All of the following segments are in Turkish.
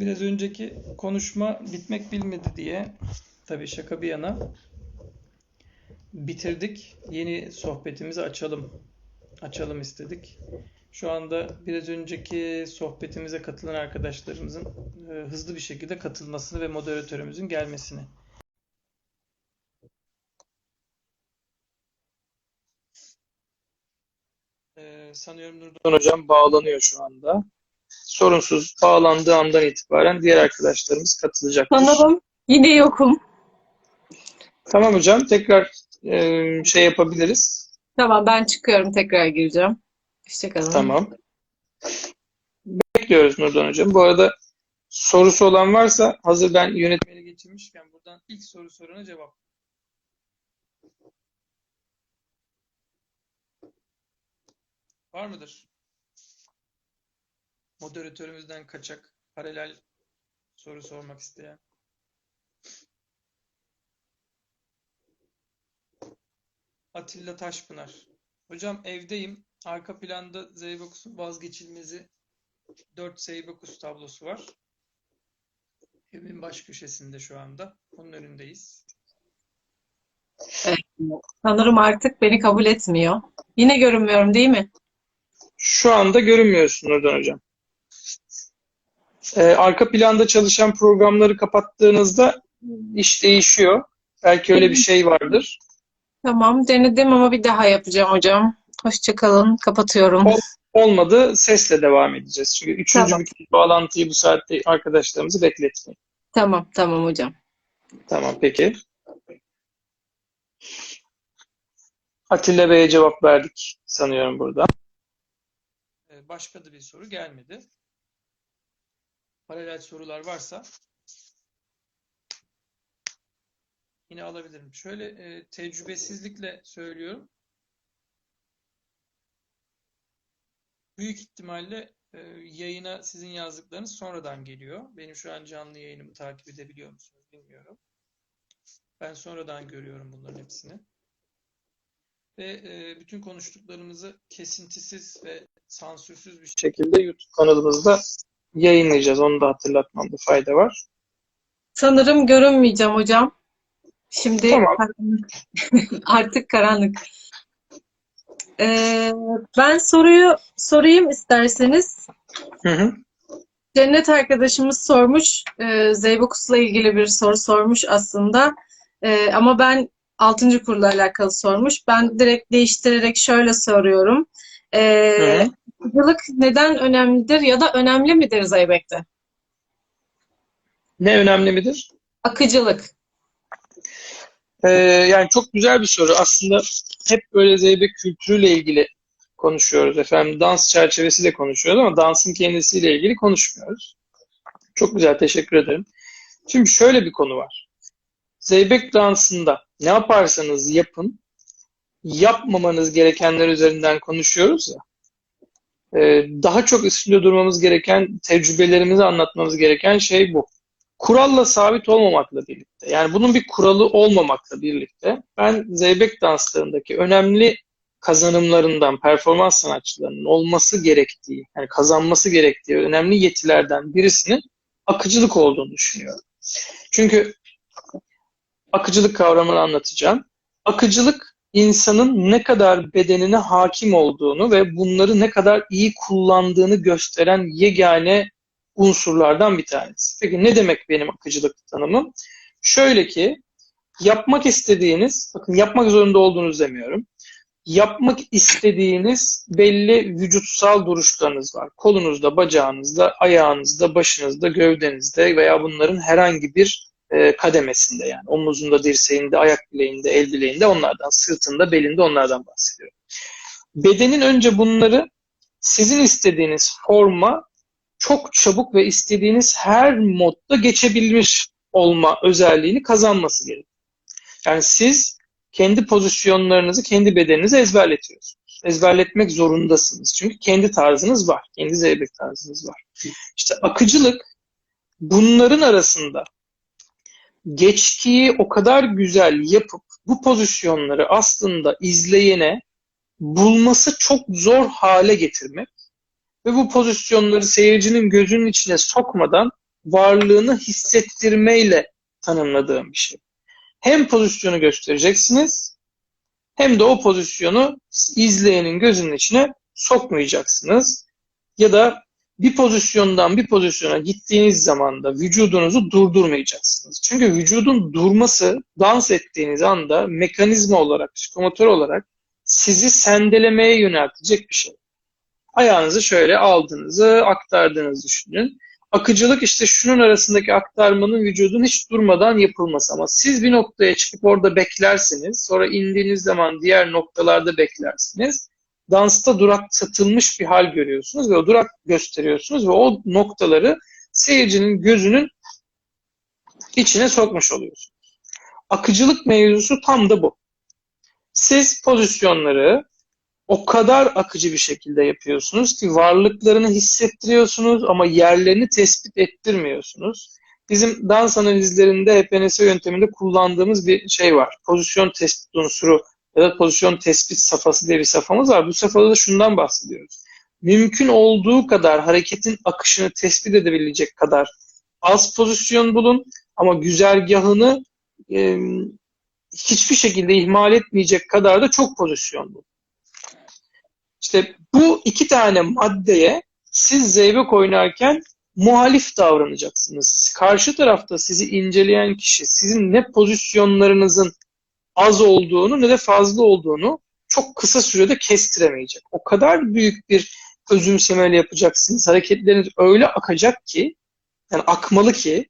Biraz önceki konuşma bitmek bilmedi diye tabii şaka bir yana bitirdik. Yeni sohbetimizi açalım. Açalım istedik. Şu anda biraz önceki sohbetimize katılan arkadaşlarımızın e, hızlı bir şekilde katılmasını ve moderatörümüzün gelmesini. E, sanıyorum Nurdan Hocam bağlanıyor şu anda. Sorunsuz bağlandığı andan itibaren diğer arkadaşlarımız katılacaktır. Sanırım yine yokum. Tamam hocam, tekrar e, şey yapabiliriz. Tamam ben çıkıyorum tekrar gireceğim. Hoşçakalın. Tamam. Bekliyoruz Nurdan hocam. Bu arada sorusu olan varsa hazır ben yönetmeni geçirmişken buradan ilk soru soruna cevap. Var mıdır? Moderatörümüzden kaçak paralel soru sormak isteyen. Atilla Taşpınar. Hocam evdeyim. Arka planda Zeybekus'un vazgeçilmezi 4 Zeybekus tablosu var. Evin baş köşesinde şu anda. Onun önündeyiz. Sanırım artık beni kabul etmiyor. Yine görünmüyorum değil mi? Şu anda görünmüyorsun Nurdan Hocam. Ee, arka planda çalışan programları kapattığınızda iş değişiyor. Belki öyle bir şey vardır. Tamam denedim ama bir daha yapacağım hocam. Hoşçakalın. Kapatıyorum. Ol- Olmadı sesle devam edeceğiz. Çünkü üçüncü Tamam. bir bağlantıyı bu saatte arkadaşlarımızı bekletmeyin. Tamam tamam hocam. Tamam peki. Atilla Bey'e cevap verdik sanıyorum burada. Ee, Başka da bir soru gelmedi. Paralel sorular varsa yine alabilirim. Şöyle e, tecrübesizlikle söylüyorum. Büyük ihtimalle e, yayına sizin yazdıklarınız sonradan geliyor. Benim şu an canlı yayınımı takip edebiliyor musunuz bilmiyorum. Ben sonradan görüyorum bunların hepsini. Ve e, bütün konuştuklarımızı kesintisiz ve sansürsüz bir şekilde YouTube kanalımızda yayınlayacağız. Onu da hatırlatmamda fayda var. Sanırım görünmeyeceğim hocam. Şimdi Tamam. karanlık. Artık karanlık. Ee, ben soruyu sorayım isterseniz. Hı hı. Cennet arkadaşımız sormuş. E, Zeybekus'la ilgili bir soru sormuş aslında. E, ama ben 6. kurla alakalı sormuş. Ben direkt değiştirerek şöyle soruyorum. E, Hı. Akıcılık neden önemlidir ya da önemli midir Zeybek'te? Ne önemli midir? Akıcılık. Ee, yani çok güzel bir soru. Aslında hep böyle zeybek kültürüyle ilgili konuşuyoruz efendim. Dans çerçevesiyle konuşuyoruz ama dansın kendisiyle ilgili konuşmuyoruz. Çok güzel, teşekkür ederim. Şimdi şöyle bir konu var. Zeybek dansında ne yaparsanız yapın, yapmamanız gerekenler üzerinden konuşuyoruz ya. Ee, daha çok üstünde durmamız gereken, tecrübelerimizi anlatmamız gereken şey bu. Kuralla sabit olmamakla birlikte, yani bunun bir kuralı olmamakla birlikte ben Zeybek danslarındaki önemli kazanımlarından, performans sanatçılarının olması gerektiği, yani kazanması gerektiği önemli yetilerden birisinin akıcılık olduğunu düşünüyorum. Çünkü akıcılık kavramını anlatacağım. Akıcılık insanın ne kadar bedenine hakim olduğunu ve bunları ne kadar iyi kullandığını gösteren yegane unsurlardan bir tanesi. Peki ne demek benim akıcılık tanımım? Şöyle ki yapmak istediğiniz, bakın yapmak zorunda olduğunuz demiyorum. Yapmak istediğiniz belli vücutsal duruşlarınız var. Kolunuzda, bacağınızda, ayağınızda, başınızda, gövdenizde veya bunların herhangi bir e, kademesinde yani omuzunda, dirseğinde, ayak bileğinde, el bileğinde onlardan, sırtında, belinde onlardan bahsediyorum. Bedenin önce bunları sizin istediğiniz forma çok çabuk ve istediğiniz her modda geçebilmiş olma özelliğini kazanması gerekiyor. Yani siz kendi pozisyonlarınızı kendi bedeninize ezberletiyorsunuz. Ezberletmek zorundasınız. Çünkü kendi tarzınız var. Kendi zeybek tarzınız var. İşte akıcılık bunların arasında geçkiyi o kadar güzel yapıp bu pozisyonları aslında izleyene bulması çok zor hale getirmek ve bu pozisyonları seyircinin gözünün içine sokmadan varlığını hissettirmeyle tanımladığım bir şey. Hem pozisyonu göstereceksiniz hem de o pozisyonu izleyenin gözünün içine sokmayacaksınız. Ya da bir pozisyondan bir pozisyona gittiğiniz zaman da vücudunuzu durdurmayacaksınız. Çünkü vücudun durması dans ettiğiniz anda mekanizma olarak, psikomotor olarak sizi sendelemeye yöneltecek bir şey. Ayağınızı şöyle aldığınızı, aktardığınızı düşünün. Akıcılık işte şunun arasındaki aktarmanın vücudun hiç durmadan yapılması. Ama siz bir noktaya çıkıp orada beklersiniz. Sonra indiğiniz zaman diğer noktalarda beklersiniz. Dansta durak satılmış bir hal görüyorsunuz ve o durak gösteriyorsunuz ve o noktaları seyircinin gözünün içine sokmuş oluyorsunuz. Akıcılık mevzusu tam da bu. Siz pozisyonları o kadar akıcı bir şekilde yapıyorsunuz ki varlıklarını hissettiriyorsunuz ama yerlerini tespit ettirmiyorsunuz. Bizim dans analizlerinde HPNS yönteminde kullandığımız bir şey var. Pozisyon tespit unsuru ya da pozisyon tespit safhası diye bir safhamız var. Bu safhada da şundan bahsediyoruz. Mümkün olduğu kadar hareketin akışını tespit edebilecek kadar az pozisyon bulun ama güzergahını e, hiçbir şekilde ihmal etmeyecek kadar da çok pozisyon bulun. İşte bu iki tane maddeye siz zeybek oynarken muhalif davranacaksınız. Karşı tarafta sizi inceleyen kişi sizin ne pozisyonlarınızın az olduğunu ne de fazla olduğunu çok kısa sürede kestiremeyecek. O kadar büyük bir özümsemeyle yapacaksınız. Hareketleriniz öyle akacak ki yani akmalı ki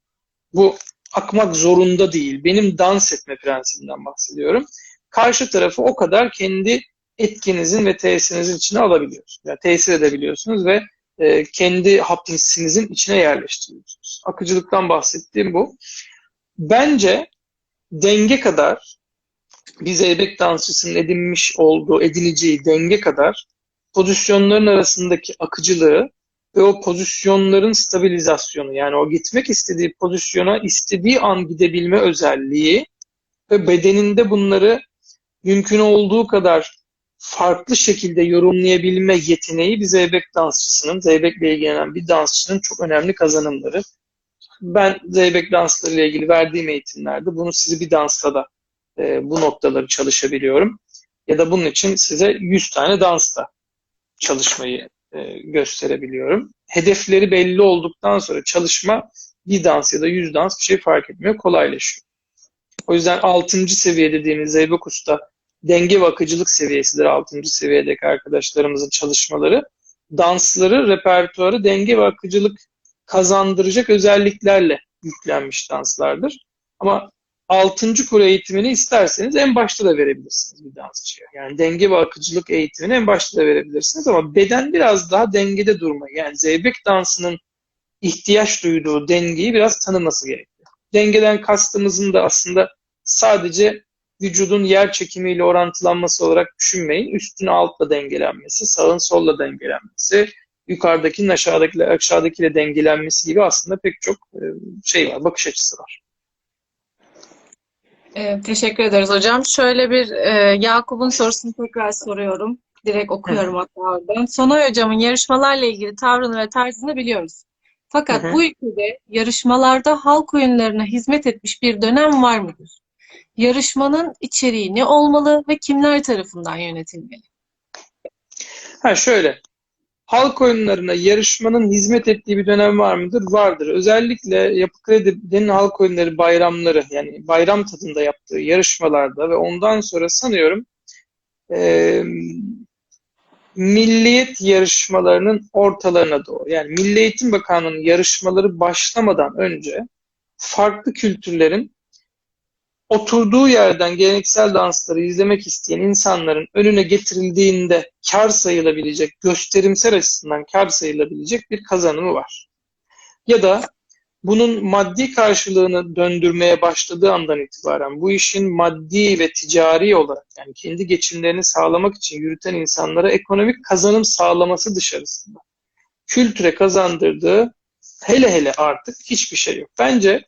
bu akmak zorunda değil. Benim dans etme prensibinden bahsediyorum. Karşı tarafı o kadar kendi etkinizin ve tesirinizin içine alabiliyorsunuz. Yani tesir edebiliyorsunuz ve e, kendi hapsinizin içine yerleştiriyorsunuz. Akıcılıktan bahsettiğim bu. Bence denge kadar bir zeybek dansçısının edinmiş olduğu, edineceği denge kadar pozisyonların arasındaki akıcılığı ve o pozisyonların stabilizasyonu yani o gitmek istediği pozisyona istediği an gidebilme özelliği ve bedeninde bunları mümkün olduğu kadar farklı şekilde yorumlayabilme yeteneği bir zeybek dansçısının, zeybekle ilgilenen bir dansçının çok önemli kazanımları. Ben zeybek dansları ile ilgili verdiğim eğitimlerde bunu sizi bir dansta da e, bu noktaları çalışabiliyorum. Ya da bunun için size 100 tane dansta çalışmayı e, gösterebiliyorum. Hedefleri belli olduktan sonra çalışma bir dans ya da 100 dans bir şey fark etmiyor, kolaylaşıyor. O yüzden 6. seviye dediğimiz Zeybek Usta denge ve akıcılık seviyesidir 6. seviyedeki arkadaşlarımızın çalışmaları. Dansları, repertuarı denge ve akıcılık kazandıracak özelliklerle yüklenmiş danslardır. Ama 6. kuru eğitimini isterseniz en başta da verebilirsiniz bir dansçıya. Yani denge ve akıcılık eğitimini en başta da verebilirsiniz ama beden biraz daha dengede durmayı yani zeybek dansının ihtiyaç duyduğu dengeyi biraz tanıması gerekiyor. Dengeden kastımızın da aslında sadece vücudun yer çekimiyle orantılanması olarak düşünmeyin. Üstün altla dengelenmesi, sağın solla dengelenmesi, yukarıdakinin aşağıdakiyle, aşağıdakiyle dengelenmesi gibi aslında pek çok şey var, bakış açısı var. Evet, teşekkür ederiz hocam. Şöyle bir e, Yakup'un sorusunu tekrar soruyorum. Direkt okuyorum hatta oradan. Sonay hocamın yarışmalarla ilgili tavrını ve tarzını biliyoruz. Fakat bu ülkede yarışmalarda halk oyunlarına hizmet etmiş bir dönem var mıdır? Yarışmanın içeriği ne olmalı ve kimler tarafından yönetilmeli? Ha şöyle, halk oyunlarına yarışmanın hizmet ettiği bir dönem var mıdır? Vardır. Özellikle Yapı Kredi'nin halk oyunları bayramları yani bayram tadında yaptığı yarışmalarda ve ondan sonra sanıyorum e, milliyet yarışmalarının ortalarına doğru yani Milli Eğitim Bakanlığı'nın yarışmaları başlamadan önce farklı kültürlerin oturduğu yerden geleneksel dansları izlemek isteyen insanların önüne getirildiğinde kar sayılabilecek, gösterimsel açısından kar sayılabilecek bir kazanımı var. Ya da bunun maddi karşılığını döndürmeye başladığı andan itibaren bu işin maddi ve ticari olarak yani kendi geçimlerini sağlamak için yürüten insanlara ekonomik kazanım sağlaması dışarısında kültüre kazandırdığı hele hele artık hiçbir şey yok. Bence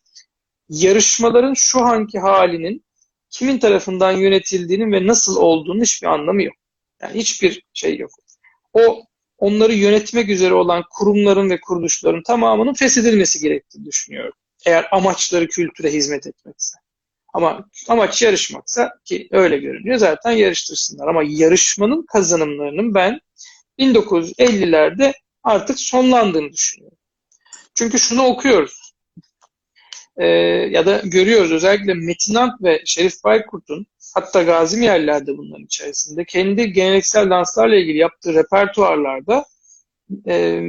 yarışmaların şu anki halinin kimin tarafından yönetildiğinin ve nasıl olduğunun hiçbir anlamı yok. Yani hiçbir şey yok. O onları yönetmek üzere olan kurumların ve kuruluşların tamamının feshedilmesi gerektiğini düşünüyorum. Eğer amaçları kültüre hizmet etmekse. Ama amaç yarışmaksa ki öyle görünüyor zaten yarıştırsınlar. Ama yarışmanın kazanımlarının ben 1950'lerde artık sonlandığını düşünüyorum. Çünkü şunu okuyoruz. Ee, ya da görüyoruz özellikle Metinant ve Şerif Baykurt'un hatta Gazi yerlerde bunların içerisinde kendi geleneksel danslarla ilgili yaptığı repertuarlarda e,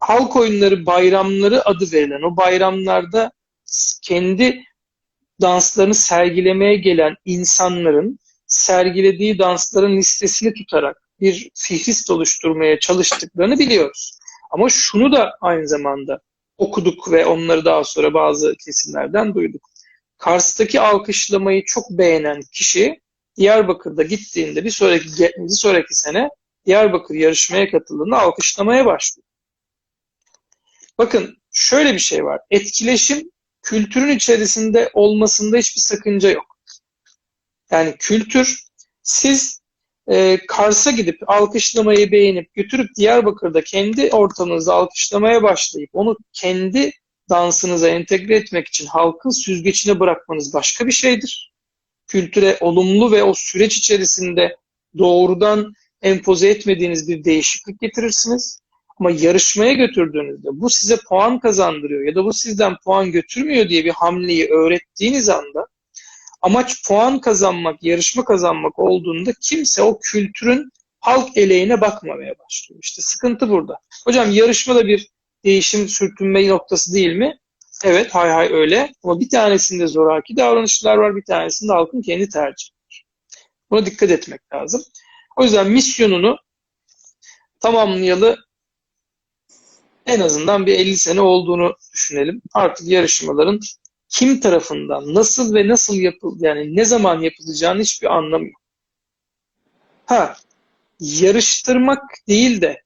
halk oyunları bayramları adı verilen o bayramlarda kendi danslarını sergilemeye gelen insanların sergilediği dansların listesini tutarak bir fihrist oluşturmaya çalıştıklarını biliyoruz. Ama şunu da aynı zamanda okuduk ve onları daha sonra bazı kesimlerden duyduk. Kars'taki alkışlamayı çok beğenen kişi Diyarbakır'da gittiğinde bir sonraki bir sonraki sene Diyarbakır yarışmaya katıldığında alkışlamaya başlıyor. Bakın şöyle bir şey var. Etkileşim kültürün içerisinde olmasında hiçbir sakınca yok. Yani kültür siz e, Kars'a gidip alkışlamayı beğenip götürüp Diyarbakır'da kendi ortamınızda alkışlamaya başlayıp onu kendi dansınıza entegre etmek için halkın süzgeçine bırakmanız başka bir şeydir. Kültüre olumlu ve o süreç içerisinde doğrudan empoze etmediğiniz bir değişiklik getirirsiniz. Ama yarışmaya götürdüğünüzde bu size puan kazandırıyor ya da bu sizden puan götürmüyor diye bir hamleyi öğrettiğiniz anda amaç puan kazanmak, yarışma kazanmak olduğunda kimse o kültürün halk eleğine bakmamaya başlıyor. İşte sıkıntı burada. Hocam yarışma da bir değişim sürtünme noktası değil mi? Evet hay hay öyle ama bir tanesinde zoraki davranışlar var bir tanesinde halkın kendi tercihi. Buna dikkat etmek lazım. O yüzden misyonunu tamamlayalı en azından bir 50 sene olduğunu düşünelim. Artık yarışmaların kim tarafından, nasıl ve nasıl yapıl yani ne zaman yapılacağını hiçbir anlamı yok. Ha, yarıştırmak değil de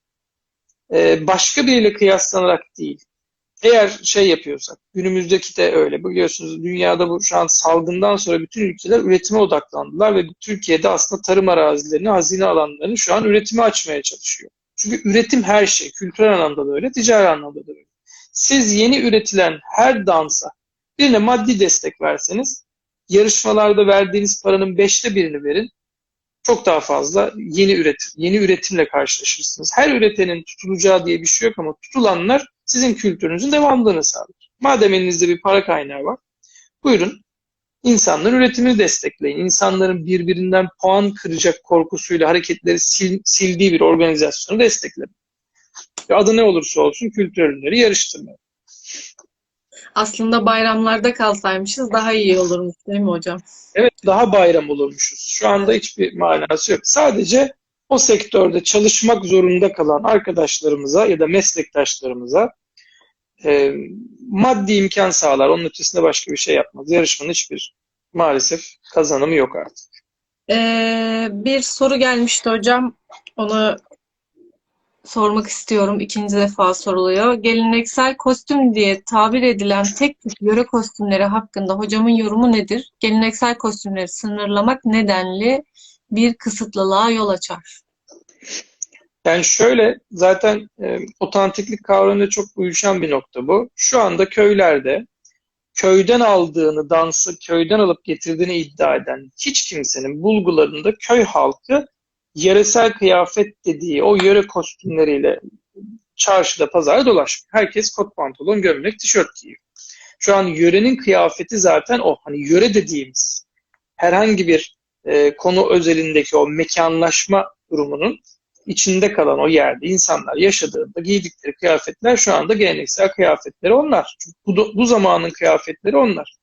e, başka biriyle kıyaslanarak değil. Eğer şey yapıyorsak, günümüzdeki de öyle biliyorsunuz dünyada bu şu an salgından sonra bütün ülkeler üretime odaklandılar ve Türkiye'de aslında tarım arazilerini, hazine alanlarını şu an üretime açmaya çalışıyor. Çünkü üretim her şey, kültürel anlamda da öyle, ticari anlamda da öyle. Siz yeni üretilen her dansa birine maddi destek verseniz, yarışmalarda verdiğiniz paranın beşte birini verin, çok daha fazla yeni üretim, yeni üretimle karşılaşırsınız. Her üretenin tutulacağı diye bir şey yok ama tutulanlar sizin kültürünüzün devamlılığını sağlar. Madem elinizde bir para kaynağı var, buyurun insanların üretimini destekleyin. İnsanların birbirinden puan kıracak korkusuyla hareketleri sil, sildiği bir organizasyonu destekleyin. Adı ne olursa olsun kültürel ürünleri yarıştırmayın. Aslında bayramlarda kalsaymışız daha iyi olurmuş değil mi hocam? Evet daha bayram olurmuşuz. Şu anda hiçbir manası yok. Sadece o sektörde çalışmak zorunda kalan arkadaşlarımıza ya da meslektaşlarımıza e, maddi imkan sağlar. Onun ötesinde başka bir şey yapmaz. Yarışmanın hiçbir maalesef kazanımı yok artık. Ee, bir soru gelmişti hocam. Onu sormak istiyorum. İkinci defa soruluyor. Geleneksel kostüm diye tabir edilen tek tip yöre kostümleri hakkında hocamın yorumu nedir? Geleneksel kostümleri sınırlamak nedenli bir kısıtlılığa yol açar. Yani şöyle zaten e, otantiklik kavramıyla çok uyuşan bir nokta bu. Şu anda köylerde köyden aldığını, dansı köyden alıp getirdiğini iddia eden hiç kimsenin bulgularında köy halkı yöresel kıyafet dediği o yöre kostümleriyle çarşıda, pazarda dolaşmıyor. Herkes kot pantolon, gömlek, tişört giyiyor. Şu an yörenin kıyafeti zaten o. Hani yöre dediğimiz herhangi bir e, konu özelindeki o mekanlaşma durumunun içinde kalan o yerde insanlar yaşadığında giydikleri kıyafetler şu anda geleneksel kıyafetleri onlar. Çünkü bu, bu zamanın kıyafetleri onlar.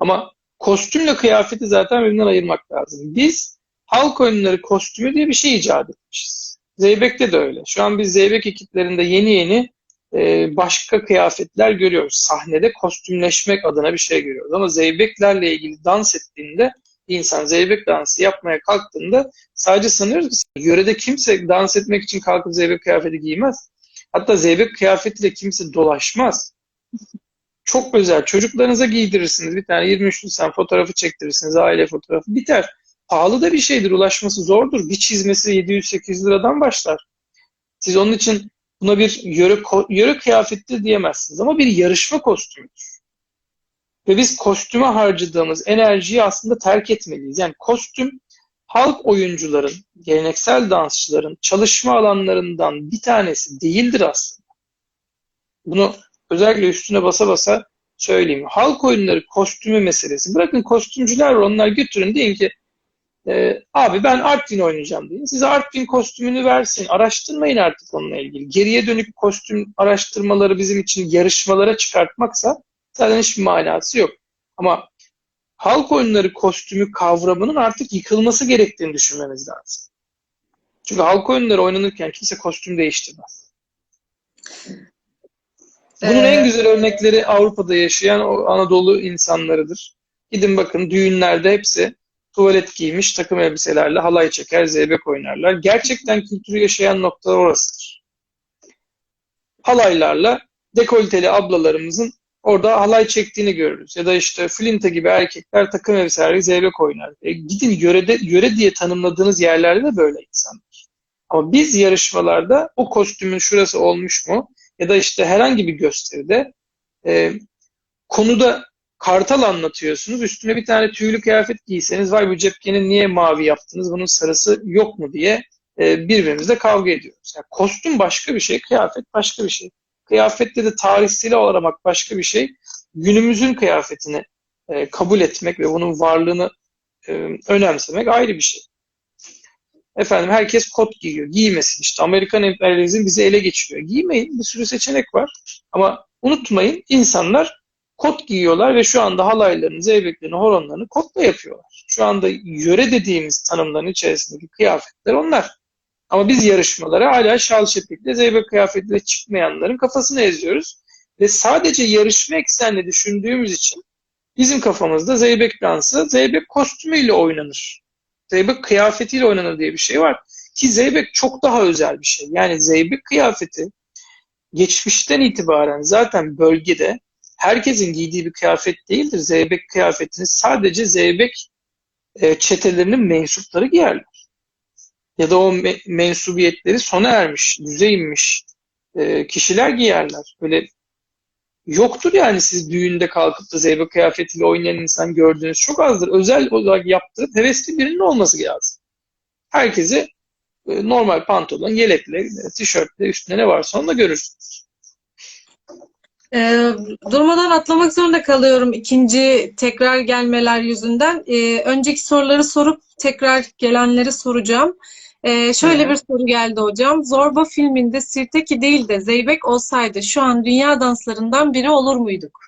Ama kostümle kıyafeti zaten birbirinden ayırmak lazım. Biz halk oyunları kostümü diye bir şey icat etmişiz. Zeybek'te de öyle. Şu an biz Zeybek ekiplerinde yeni yeni e, başka kıyafetler görüyoruz. Sahnede kostümleşmek adına bir şey görüyoruz. Ama Zeybeklerle ilgili dans ettiğinde insan zeybek dansı yapmaya kalktığında sadece sanıyoruz ki yörede kimse dans etmek için kalkıp zeybek kıyafeti giymez. Hatta zeybek kıyafetiyle kimse dolaşmaz. Çok özel. Çocuklarınıza giydirirsiniz. Bir tane 23 Nisan fotoğrafı çektirirsiniz. Aile fotoğrafı. Biter. Pahalı da bir şeydir. Ulaşması zordur. Bir çizmesi 700-800 liradan başlar. Siz onun için buna bir yöre, yöre kıyafeti diyemezsiniz ama bir yarışma kostümüdür. Ve biz kostüme harcadığımız enerjiyi aslında terk etmeliyiz. Yani kostüm halk oyuncuların, geleneksel dansçıların çalışma alanlarından bir tanesi değildir aslında. Bunu özellikle üstüne basa basa söyleyeyim. Halk oyunları kostümü meselesi. Bırakın kostümcüler onlar götürün deyin ki e, abi ben Artvin oynayacağım deyin. Size Artvin kostümünü versin. Araştırmayın artık onunla ilgili. Geriye dönük kostüm araştırmaları bizim için yarışmalara çıkartmaksa zaten hiçbir manası yok. Ama halk oyunları kostümü kavramının artık yıkılması gerektiğini düşünmemiz lazım. Çünkü halk oyunları oynanırken kimse kostüm değiştirmez. Bunun Ee, en güzel örnekleri Avrupa'da yaşayan Anadolu insanlarıdır. Gidin bakın düğünlerde hepsi tuvalet giymiş takım elbiselerle halay çeker, zeybek oynarlar. Gerçekten kültürü yaşayan noktalar orasıdır. Halaylarla dekolteli ablalarımızın orada halay çektiğini görürüz. Ya da işte Flinte gibi erkekler takım elbiselerle zeybek oynar. E, gidin yörede, yöre diye tanımladığınız yerlerde de böyle insanlar. Ama biz yarışmalarda o kostümün şurası olmuş mu? Ya da işte herhangi bir gösteride e, konuda kartal anlatıyorsunuz. Üstüne bir tane tüylü kıyafet giyseniz vay bu cepkeni niye mavi yaptınız? Bunun sarısı yok mu diye e, birbirimizle kavga ediyoruz. Yani kostüm başka bir şey, kıyafet başka bir şey. Kıyafette de tarihsel aramak başka bir şey. Günümüzün kıyafetini e, kabul etmek ve bunun varlığını e, önemsemek ayrı bir şey. Efendim herkes kot giyiyor. Giymesin işte. Amerikan emperyalizmi bizi ele geçiriyor. Giymeyin. Bir sürü seçenek var. Ama unutmayın insanlar kot giyiyorlar ve şu anda halaylarını, zeybeklerini, horonlarını kotla yapıyorlar. Şu anda yöre dediğimiz tanımların içerisindeki kıyafetler onlar. Ama biz yarışmalara hala şal şepikle, zeybek kıyafetiyle çıkmayanların kafasını eziyoruz. Ve sadece yarışma eksenli düşündüğümüz için bizim kafamızda zeybek dansı, zeybek kostümüyle oynanır. Zeybek kıyafetiyle oynanır diye bir şey var. Ki zeybek çok daha özel bir şey. Yani zeybek kıyafeti geçmişten itibaren zaten bölgede herkesin giydiği bir kıyafet değildir. Zeybek kıyafetini sadece zeybek e, çetelerinin mensupları giyerler. Ya da o me mensubiyetleri sona ermiş, düze e, kişiler giyerler. Böyle yoktur yani siz düğünde kalkıp da zeybek kıyafetiyle oynayan insan gördüğünüz çok azdır. Özel olarak yaptırıp hevesli birinin olması lazım. Herkesi e, normal pantolon, yelekle, tişörtle üstüne ne varsa onu da görürsünüz. Ee, durmadan atlamak zorunda kalıyorum ikinci tekrar gelmeler yüzünden. Ee, önceki soruları sorup tekrar gelenleri soracağım. Ee, şöyle Hı. bir soru geldi hocam. Zorba filminde Sirtaki değil de Zeybek olsaydı şu an dünya danslarından biri olur muyduk?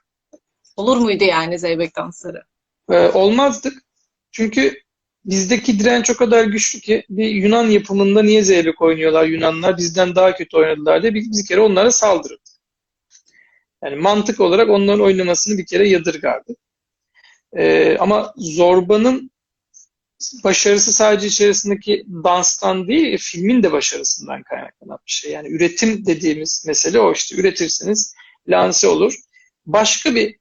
Olur muydu yani Zeybek dansları? Ee, olmazdık. Çünkü bizdeki direnç o kadar güçlü ki bir Yunan yapımında niye zeybek oynuyorlar Yunanlar bizden daha kötü oynadılar diye biz bir kere onlara saldırırdık. Yani mantık olarak onların oynamasını bir kere yadırgardık. Ee, ama Zorba'nın başarısı sadece içerisindeki danstan değil, filmin de başarısından kaynaklanan bir şey. Yani üretim dediğimiz mesele o işte. Üretirseniz lanse olur. Başka bir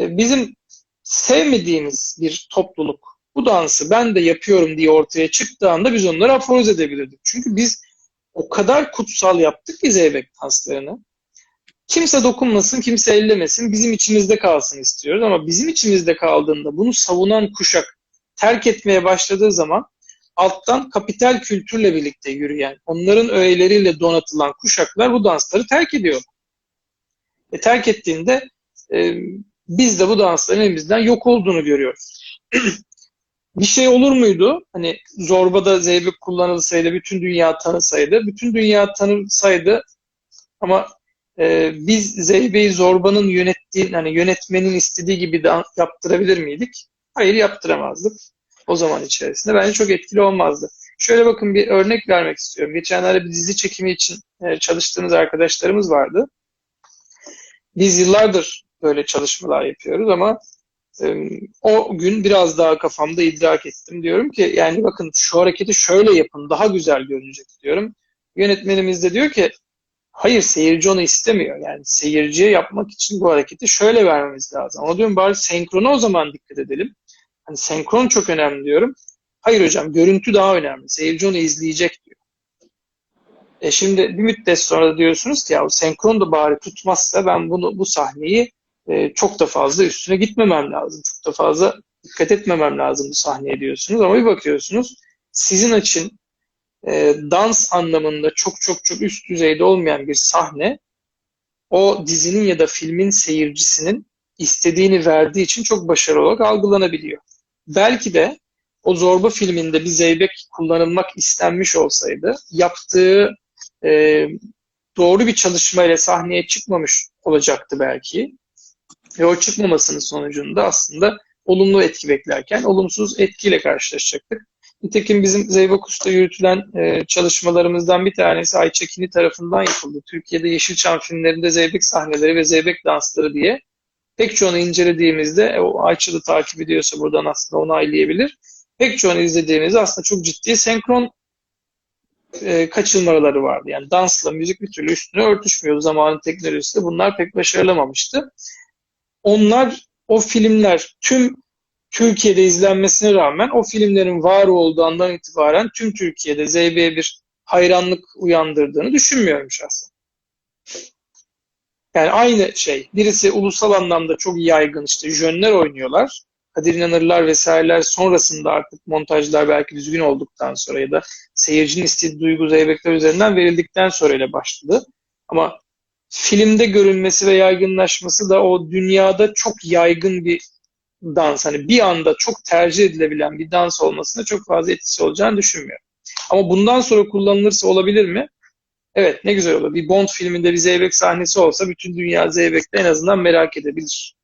e, bizim sevmediğimiz bir topluluk bu dansı ben de yapıyorum diye ortaya çıktığı anda biz onları aforoz edebilirdik. Çünkü biz o kadar kutsal yaptık ki zeybek danslarını. Kimse dokunmasın, kimse ellemesin, bizim içimizde kalsın istiyoruz. Ama bizim içimizde kaldığında bunu savunan kuşak terk etmeye başladığı zaman alttan kapital kültürle birlikte yürüyen, onların öğeleriyle donatılan kuşaklar bu dansları terk ediyor. E, terk ettiğinde e, biz de bu dansların elimizden yok olduğunu görüyoruz. bir şey olur muydu? Hani zorbada zeybek kullanılsaydı, bütün dünya tanısaydı, bütün dünya tanısaydı ama e, biz zeybeyi zorbanın yönettiği, hani yönetmenin istediği gibi de yaptırabilir miydik? Hayır yaptıramazdık. O zaman içerisinde bence çok etkili olmazdı. Şöyle bakın bir örnek vermek istiyorum. Geçenlerde bir dizi çekimi için e, çalıştığımız arkadaşlarımız vardı. Biz yıllardır böyle çalışmalar yapıyoruz ama e, o gün biraz daha kafamda idrak ettim. Diyorum ki yani bakın şu hareketi şöyle yapın daha güzel görünecek diyorum. Yönetmenimiz de diyor ki hayır seyirci onu istemiyor. Yani seyirciye yapmak için bu hareketi şöyle vermemiz lazım. Ama diyorum bari senkrona o zaman dikkat edelim. Hani senkron çok önemli diyorum. Hayır hocam görüntü daha önemli. Seyirci onu izleyecek diyor. E şimdi bir müddet sonra diyorsunuz ki ya senkron da bari tutmazsa ben bunu bu sahneyi e, çok da fazla üstüne gitmemem lazım. Çok da fazla dikkat etmemem lazım bu sahneye diyorsunuz. Ama bir bakıyorsunuz sizin için e, dans anlamında çok çok çok üst düzeyde olmayan bir sahne o dizinin ya da filmin seyircisinin istediğini verdiği için çok başarılı olarak algılanabiliyor. Belki de o Zorba filminde bir zeybek kullanılmak istenmiş olsaydı yaptığı e, doğru bir çalışmayla sahneye çıkmamış olacaktı belki. Ve o çıkmamasının sonucunda aslında olumlu etki beklerken olumsuz etkiyle karşılaşacaktık. Nitekim bizim Zeybakus'ta yürütülen e, çalışmalarımızdan bir tanesi Ayçekini tarafından yapıldı. Türkiye'de Yeşilçam filmlerinde zeybek sahneleri ve zeybek dansları diye pek çoğunu incelediğimizde e, o Ayça'da takip ediyorsa buradan aslında onaylayabilir. Pek çoğunu izlediğimizde aslında çok ciddi senkron e, kaçırmaları vardı. Yani dansla müzik bir türlü üstüne örtüşmüyor. Zamanın teknolojisi bunlar pek başarılamamıştı. Onlar, o filmler tüm Türkiye'de izlenmesine rağmen o filmlerin var olduğu andan itibaren tüm Türkiye'de ZB'ye bir hayranlık uyandırdığını düşünmüyorum şahsen. Yani aynı şey. Birisi ulusal anlamda çok yaygın işte jönler oynuyorlar. Kadir İnanırlar vesaireler sonrasında artık montajlar belki düzgün olduktan sonra ya da seyircinin istediği duygu zeybekler üzerinden verildikten sonra ile başladı. Ama filmde görünmesi ve yaygınlaşması da o dünyada çok yaygın bir dans. Hani bir anda çok tercih edilebilen bir dans olmasına çok fazla etkisi olacağını düşünmüyorum. Ama bundan sonra kullanılırsa olabilir mi? Evet ne güzel olur. Bir Bond filminde bir zeybek sahnesi olsa bütün dünya zeybekte en azından merak edebilir.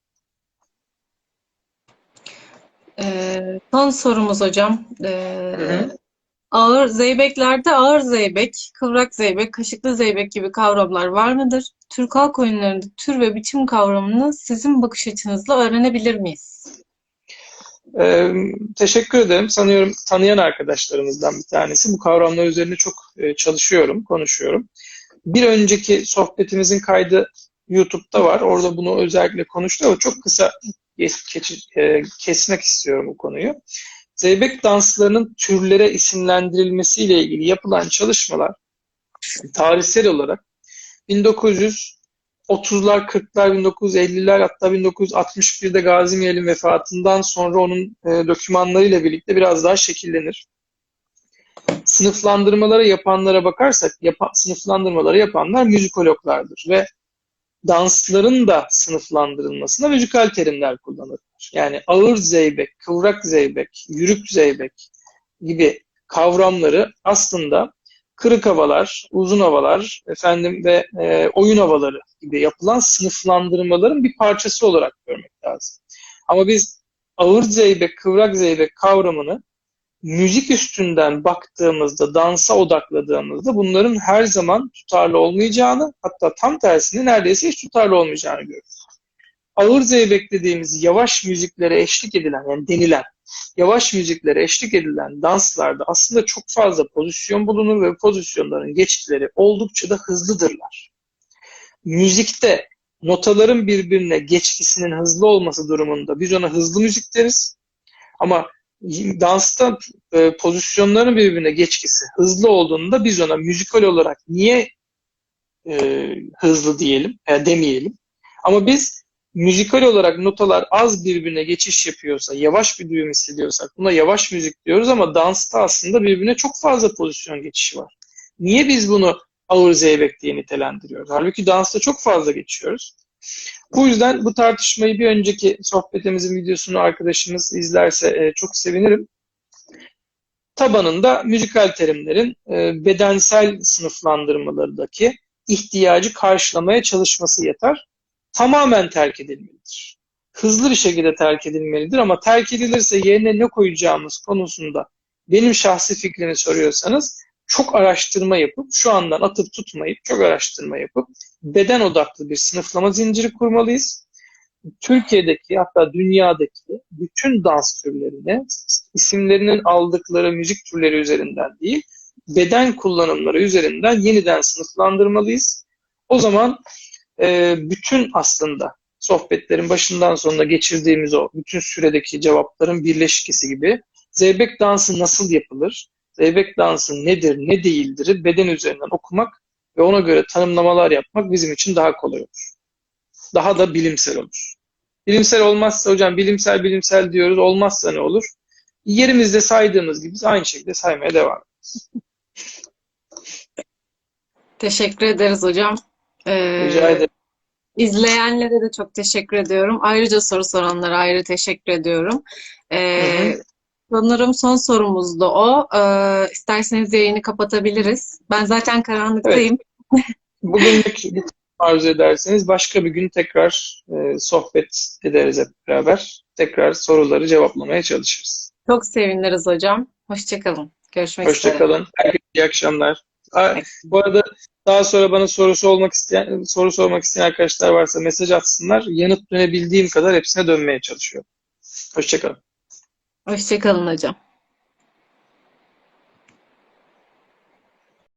Ee, son sorumuz hocam. Ee, Hı hı. Ağır zeybeklerde ağır zeybek, kıvrak zeybek, kaşıklı zeybek gibi kavramlar var mıdır? Türk halk oyunlarında tür ve biçim kavramını sizin bakış açınızla öğrenebilir miyiz? Ee, teşekkür ederim. Sanıyorum tanıyan arkadaşlarımızdan bir tanesi. Bu kavramlar üzerine çok e, çalışıyorum, konuşuyorum. Bir önceki sohbetimizin kaydı YouTube'da var. Orada bunu özellikle konuştuk ama çok kısa e, kesmek istiyorum bu konuyu. Zeybek danslarının türlere isimlendirilmesiyle ilgili yapılan çalışmalar tarihsel olarak 1930'lar, 40'lar, 1950'ler hatta 1961'de Gazi Miyel'in vefatından sonra onun e, dokümanlarıyla birlikte biraz daha şekillenir. Sınıflandırmaları yapanlara bakarsak, yap sınıflandırmaları yapanlar müzikologlardır ve dansların da sınıflandırılmasına müzikal terimler kullanırlar. Yani ağır zeybek, kıvrak zeybek, yürük zeybek gibi kavramları aslında kırık havalar, uzun havalar, efendim ve e, oyun havaları gibi yapılan sınıflandırmaların bir parçası olarak görmek lazım. Ama biz ağır zeybek, kıvrak zeybek kavramını müzik üstünden baktığımızda, dansa odakladığımızda bunların her zaman tutarlı olmayacağını, hatta tam tersini neredeyse hiç tutarlı olmayacağını görüyoruz. Ağır zeybek dediğimiz yavaş müziklere eşlik edilen, yani denilen, yavaş müziklere eşlik edilen danslarda aslında çok fazla pozisyon bulunur ve pozisyonların geçişleri oldukça da hızlıdırlar. Müzikte notaların birbirine geçkisinin hızlı olması durumunda biz ona hızlı müzik deriz. Ama dansta e, pozisyonların birbirine geçkisi hızlı olduğunda biz ona müzikal olarak niye e, hızlı diyelim, e, demeyelim. Ama biz müzikal olarak notalar az birbirine geçiş yapıyorsa, yavaş bir duyum hissediyorsak buna yavaş müzik diyoruz ama dansta aslında birbirine çok fazla pozisyon geçişi var. Niye biz bunu ağır zeybek diye nitelendiriyoruz? Halbuki dansta çok fazla geçiyoruz. Bu yüzden bu tartışmayı bir önceki sohbetimizin videosunu arkadaşımız izlerse e, çok sevinirim. Tabanında müzikal terimlerin e, bedensel sınıflandırmalarındaki ihtiyacı karşılamaya çalışması yeter. Tamamen terk edilmelidir. Hızlı bir şekilde terk edilmelidir ama terk edilirse yerine ne koyacağımız konusunda benim şahsi fikrimi soruyorsanız çok araştırma yapıp, şu andan atıp tutmayıp, çok araştırma yapıp beden odaklı bir sınıflama zinciri kurmalıyız. Türkiye'deki hatta dünyadaki bütün dans türlerine isimlerinin aldıkları müzik türleri üzerinden değil, beden kullanımları üzerinden yeniden sınıflandırmalıyız. O zaman e, bütün aslında sohbetlerin başından sonuna geçirdiğimiz o bütün süredeki cevapların birleşkesi gibi Zeybek dansı nasıl yapılır? Zeybek dansı nedir, ne değildir beden üzerinden okumak ve ona göre tanımlamalar yapmak bizim için daha kolay olur. Daha da bilimsel olur. Bilimsel olmazsa hocam bilimsel bilimsel diyoruz. Olmazsa ne olur? Yerimizde saydığımız gibi aynı şekilde saymaya devam ederiz. Teşekkür ederiz hocam. Ee, Rica ederim. izleyenlere de çok teşekkür ediyorum. Ayrıca soru soranlara ayrı teşekkür ediyorum. Ee, Hı sanırım son sorumuz da o. Ee, isterseniz yayını kapatabiliriz. Ben zaten karanlıktayım. Bugünlük bu arzu ederseniz başka bir gün tekrar e, sohbet ederiz hep beraber. Tekrar soruları cevaplamaya çalışırız. Çok seviniriz hocam. Hoşçakalın. Görüşmek üzere. Hoşçakalın. Herkese iyi akşamlar. Bu arada daha sonra bana sorusu olmak isteyen, soru sormak isteyen arkadaşlar varsa mesaj atsınlar. Yanıt dönebildiğim kadar hepsine dönmeye çalışıyorum. Hoşçakalın. Hoşçakalın hocam.